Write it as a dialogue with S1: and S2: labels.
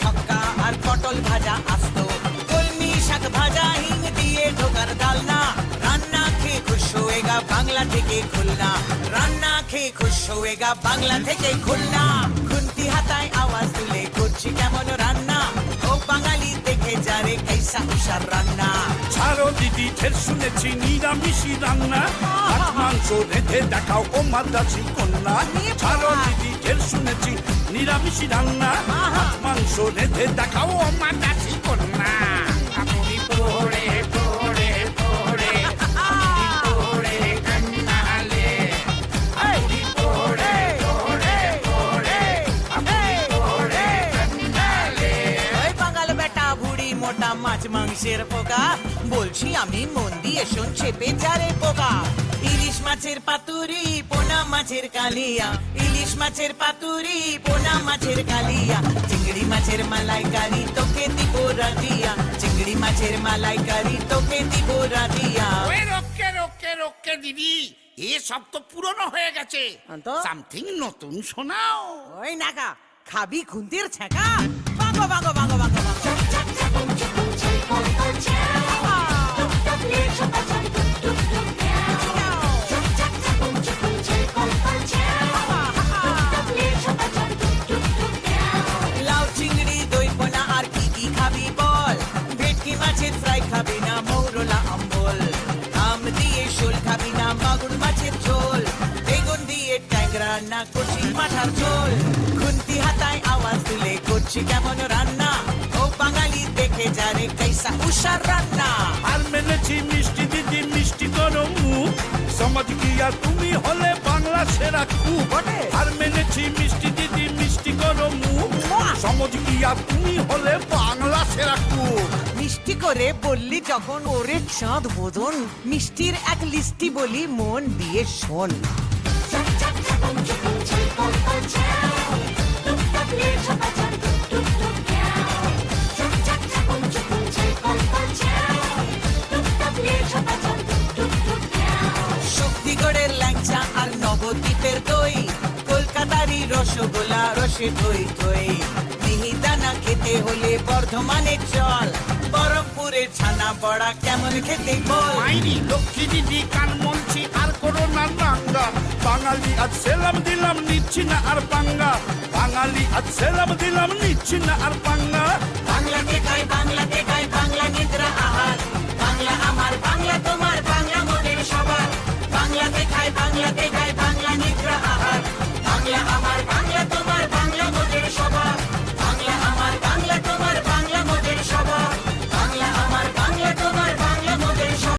S1: ছক্কা আর পটল ভাজা আস্ত। কলমি শাক ভাজা, হিং দিয়ে ঢোকার ডালনা। রান্না খেয়ে খুশ হয়েগা বাংলা থেকে খুলনা। রান্না খেয়ে খুশ হয়েগা বাংলা থেকে খুলনা। খুন্তি হাতায় আওয়াজ তুলে করছি কেমন রান্না। ও বাঙালি দেখে যারে कैसा উষার রান্না।
S2: ছাড়ো দিদি ঢের শুনেছি নিরামিষি রান্না। মাছ মাংস রেঁধে দেখাও ও মাদ্রাসি কন্যা। ছাড়ো দিদি ঢের শুনেছি নিরামিষি রান্না। মাছ মাংস রেঁধে দেখাও ও মাদ্রাসি কন্যা। আপনি পড়ে
S1: মাছ মাংসের পোকা। বলছি আমি মন দিয়ে শোন চেপে যারে পোকা। ইলিশ মাছের পাতুরি পোনা মাছের কালিয়া। ইলিশ মাছের পাতুরি পোনা মাছের কালিয়া। চিংড়ি মাছের মালাই মালাইকারি তোকে দিব রাজিয়া। চিংড়ি মাছের মালাইকারি তোকে দিব রাজিয়া। ওই
S2: রক্ষে রক্ষে রক্ষে দিদি এ সব তো পুরনো হয়ে গেছে। সামথিং নতুন শোনাও।
S1: ওই নাকা খাবি খুন্তির ছেঁকা না মাথার ঝোল। খুন্তি হাতায় আওয়াজ তুলে করছি কেমন রান্না? ও বাঙালি দেখে যারে कैसा উষার রান্না।
S2: আর মেনেছি মিষ্টি দিদি মিষ্টি করো মুখ। সমাজ গিয়া তুমি হলে বাংলা সেরা
S1: বটে।
S2: আর মেনেছি মিষ্টি দিদি মিষ্টি করো মুখ! সমাজ গিয়া তুমি হলে বাংলা সেরা খুব
S1: মিষ্টি করে বললি যখন ওরে চাঁদ বোধন। মিষ্টির এক লিস্টি বলি মন দিয়ে শোন।
S3: আর
S1: নবদ্বীপের দই, কলকাতারই রসগোল্লা, রসে দই দই। মিহিদানা খেতে হলে বর্ধমানের চল বরফপুরের ছানা বড়া কেমন খেতে বল?
S2: লক্ষ্মী দিদি কান বাঙালি আজ সেলাম দিলাম নিচ্ছি না আর পাঙ্গা। বাঙালি আজ সেলাম দিলাম নিচ্ছি না আর পাঙ্গা।
S1: বাংলাকে গাই বাংলাকে গাই বাংলা নিদ্রা আহার। বাংলা আমার, বাংলা তোমার, বাংলা মনের সবার। বাংলাতে খাই বাংলাতে গাই বাংলা নিদ্রা আহার। বাংলা আমার